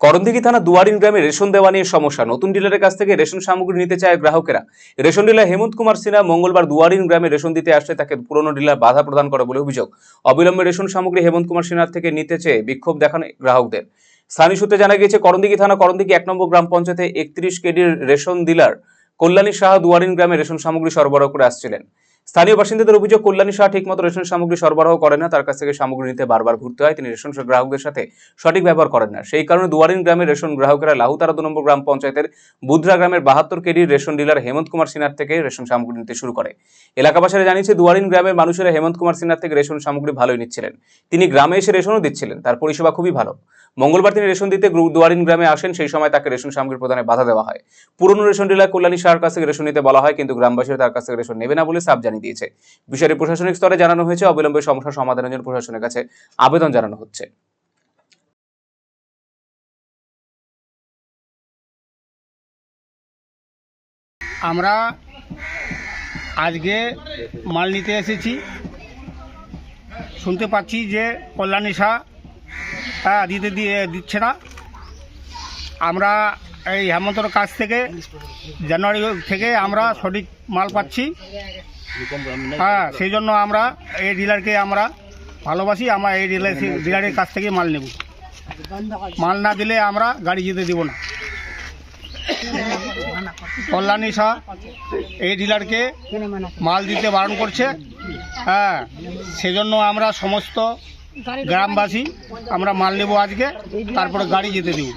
করণদিঘি থানা দুয়ারিন গ্রামে রেশন দেওয়া নিয়ে সমস্যা। নতুন ডিলারের কাছ থেকে রেশন সামগ্রী নিতে চায় গ্রাহকেরা। রেশন ডিলার হেমন্ত কুমার সিনহা মঙ্গলবার দুয়ারিন গ্রামে রেশন দিতে আসলে তাকে পুরনো ডিলার বাধা প্রদান করে বলে অভিযোগ। অবিলম্বে রেশন সামগ্রী হেমন্ত কুমার সিনহার থেকে নিতে চেয়ে বিক্ষোভ দেখান গ্রাহকদের। স্থানীয় সূত্রে জানা গিয়েছে, করণদিঘি থানা করণদিঘি এক নম্বর গ্রাম পঞ্চায়েতে একত্রিশ কেডির রেশন ডিলার কল্যাণী সাহা দুয়ারিন গ্রামে রেশন সামগ্রী সরবরাহ করে আসছিলেন। স্থানীয় বাসিন্দাদের অভিযোগ, কল্যাণী শাহ ঠিকমতো রেশন সামগ্রী সরবরাহ করে না, তার কাছ থেকে সামগ্রী নিতে বারবার ঘুরতে হয়। তিনি রেশন গ্রাহকদের সাথে সঠিক ব্যবহার করেন না। সেই কারণে দুয়ারিন গ্রামের রেশন গ্রাহকেরা লাহুতারা দু নম্বর গ্রাম পঞ্চায়েতের বুধরা গ্রামের বাহাত্তর কেডির রেশন ডিলার হেমন্ত কুমার সিনহার থেকে রেশন সামগ্রী নিতে শুরু করে। এলাকাবাসীরা জানিয়েছে, দুয়ারিন গ্রামের মানুষেরা হেমন্ত কুমার সিনহার থেকে রেশন সামগ্রী ভালোই নিচ্ছিলেন। তিনি গ্রামে এসে রেশনও দিচ্ছিলেন। তার পরিষেবা খুবই ভালো। মঙ্গলবার তিনি রেশন দিতে দুয়ারিন গ্রামে আসেন, সেই সময় তাকে রেশন সামগ্রী প্রদানে বাধা দেওয়া হয়। পুরনো রেশন ডিলার কল্যাণী শাহর কাছ থেকে রেশন নিতে বলা হয়, কিন্তু গ্রামবাসীরা তার কাছ থেকে রেশন নেবে না বলে সাফ জানিয়ে দিয়েছে। বিষয়টি প্রশাসনিক স্তরে জানানো হয়েছে। অবিলম্বে সমস্যা সমাধানের জন্য প্রশাসনের কাছে আবেদন জানানো হচ্ছে। আমরা আজকে মাল নিতে এসেছি। শুনতে পাচ্ছি যে কল্যাণী শাহ হ্যাঁ দিতে দিয়ে দিচ্ছে না। আমরা এই হেমন্তর কাছ থেকে জানুয়ারি থেকে আমরা সঠিক মাল পাচ্ছি। হ্যাঁ সেই জন্য আমরা এই ডিলারকে আমরা ভালোবাসি, আমরা এই ডিলার ডিলারের কাছ থেকে মাল নেব। মাল না দিলে আমরা গাড়ি যেতে দেব না। কল্যাণী শাহ এই ডিলারকে মাল দিতে বারণ করছে। হ্যাঁ সেজন্য আমরা সমস্ত গ্রামবাসী, আমরা মাল নেব আজকে, তারপরে গাড়ি যেতে দেব।